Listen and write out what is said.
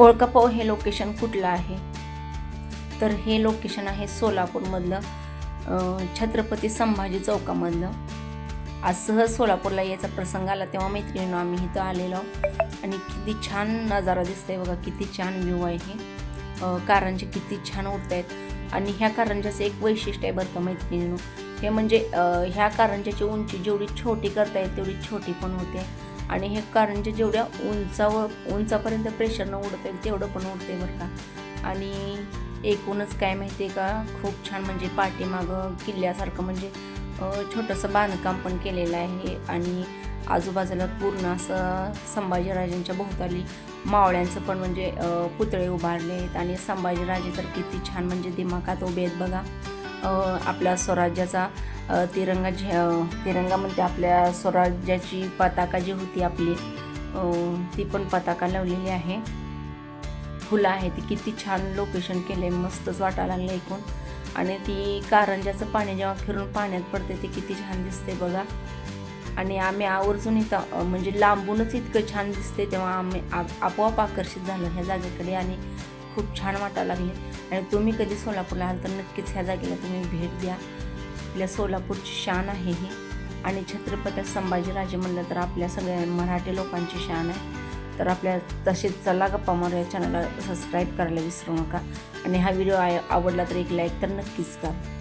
ओळखापाव हे लोकेशन कुठलं आहे? तर हे लोकेशन आहे सोलापूरमधलं छत्रपती संभाजी चौकामधलं. आज सहज सोलापूरला यायचा प्रसंग आला तेव्हा मैत्रिणीनं आम्ही इथं आलेलो आणि किती छान नजारा दिसतंय बघा किती छान व्ह्यू आहे हे. कारंजे किती छान उडत आहेत आणि ह्या कारंजाचं एक वैशिष्ट्य आहे बरं का मैत्रिणीनं. हे म्हणजे ह्या कारंजाची उंची जेवढी छोटी करता येईल तेवढी छोटी पण होते. आणि हे कारंजे जेवढ्या उंचावर उंचापर्यंत प्रेशरनं उडत येईल तेवढं पण उडते बरं का. आणि एकूणच काय माहिती आहे का खूप छान म्हणजे पाठीमागं किल्ल्यासारखं म्हणजे छोटंसं बांधकाम पण केलेलं आहे. आणि आजूबाजूला पूर्ण असं संभाजीराजांच्या भोवताली मावळ्यांचं पण म्हणजे पुतळे उभारले आहेत आणि संभाजीराजे तर किती छान म्हणजे दिमाखात उभे आहेत बघा. आपला आपल्या स्वराज्याचा तिरंगा झे तिरंगा म्हणते आपल्या स्वराज्याची पताका जी होती आपली ती पण पताका लावलेली आहे. फुलं आहे ती किती छान लोकेशन केले मस्तच वाटायला लागलं ऐकून आणि ती कारंजाचं पाणी जेव्हा फिरून पाण्यात पडते ते किती छान दिसते बघा. आणि आम्ही आवर्जून इथं म्हणजे लांबूनच इतकं छान दिसते तेव्हा आम्ही आप- आपोआप आकर्षित झालो ह्या जागेकडे. आणि खूप छान वाटायला लागले. आणि तुम्ही कधी सोलापूरला आल तर नक्कीच ह्या जागेला तुम्ही भेट द्या. आपल्या सोलापूरची शान आहे ही. आणि छत्रपती संभाजीराजे म्हणलं तर आपल्या सगळ्या मराठी लोकांची शान आहे. तर आपल्या तसेच चला गप्पा मारू या चॅनलला सबस्क्राईब करायला विसरू नका. आणि हा व्हिडिओ आवडला तर एक लाईक तर नक्कीच करा.